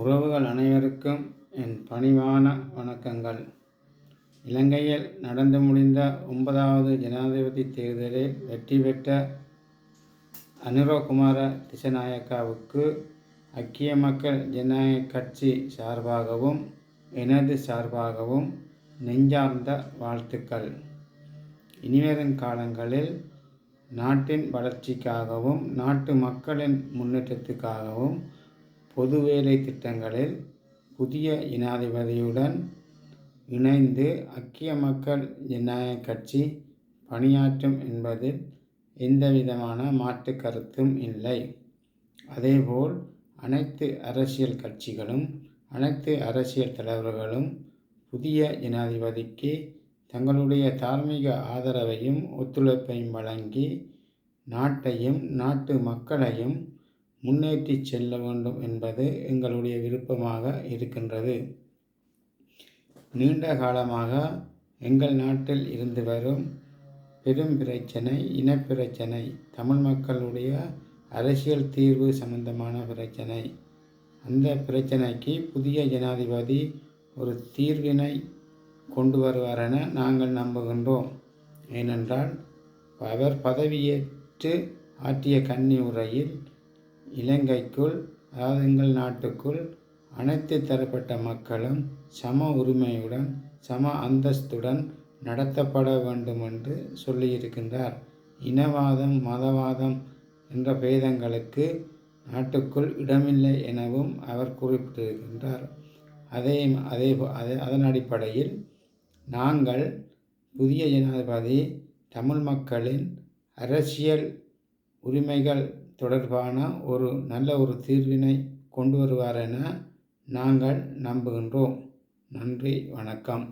உறவுகள் அனைவருக்கும் என் பணிவான வணக்கங்கள். இலங்கையில் நடந்து முடிந்த ஒன்பதாவது ஜனாதிபதி தேர்தலில் வெற்றி பெற்ற அனுரகுமார திசநாயக்காவுக்கு ஐக்கிய மக்கள் ஜனநாயக கட்சி சார்பாகவும் எனது சார்பாகவும் நெஞ்சார்ந்த வாழ்த்துக்கள். இனிவரும் காலங்களில் நாட்டின் வளர்ச்சிக்காகவும் நாட்டு மக்களின் முன்னேற்றத்துக்காகவும் பொது வேலை திட்டங்களில் புதிய ஜனாதிபதியுடன் இணைந்து ஐக்கிய மக்கள் ஜனநாயக கட்சி பணியாற்றும் என்பதில் எந்தவிதமான மாற்று கருத்தும் இல்லை. அதேபோல் அனைத்து அரசியல் கட்சிகளும் அனைத்து அரசியல் தலைவர்களும் புதிய ஜனாதிபதிக்கு தங்களுடைய தார்மீக ஆதரவையும் ஒத்துழைப்பையும் வழங்கி நாட்டையும் நாட்டு மக்களையும் முன்னேற்றி செல்ல வேண்டும் என்பது எங்களுடைய விருப்பமாக இருக்கின்றது. நீண்ட காலமாக எங்கள் நாட்டில் இருந்து வரும் பெரும் பிரச்சனை இனப்பிரச்சனை தமிழ் மக்களுடைய அரசியல் தீர்வு சம்பந்தமான பிரச்சனை. அந்த பிரச்சனைக்கு புதிய ஜனாதிபதி ஒரு தீர்வினை கொண்டு வருவார் என நாங்கள் நம்புகின்றோம். ஏனென்றால் அவர் பதவியேற்று ஆற்றிய கன்னி உரையில் இலங்கைக்குள் அதாவது எங்கள் நாட்டுக்குள் அனைத்து தரப்பட்ட மக்களும் சம உரிமையுடன் சம அந்தஸ்துடன் நடத்தப்பட வேண்டும் என்று சொல்லியிருக்கின்றார். இனவாதம் மதவாதம் என்ற பேதங்களுக்கு நாட்டுக்குள் இடமில்லை எனவும் அவர் குறிப்பிட்டிருக்கின்றார். அதே அதே அதன் அடிப்படையில் நாங்கள் புதிய ஜனாதிபதி தமிழ் மக்களின் அரசியல் உரிமைகள் தொடர்பான ஒரு நல்ல ஒரு தீர்வினை கொண்டு வருவார் என நாங்கள் நம்புகின்றோம். நன்றி வணக்கம்.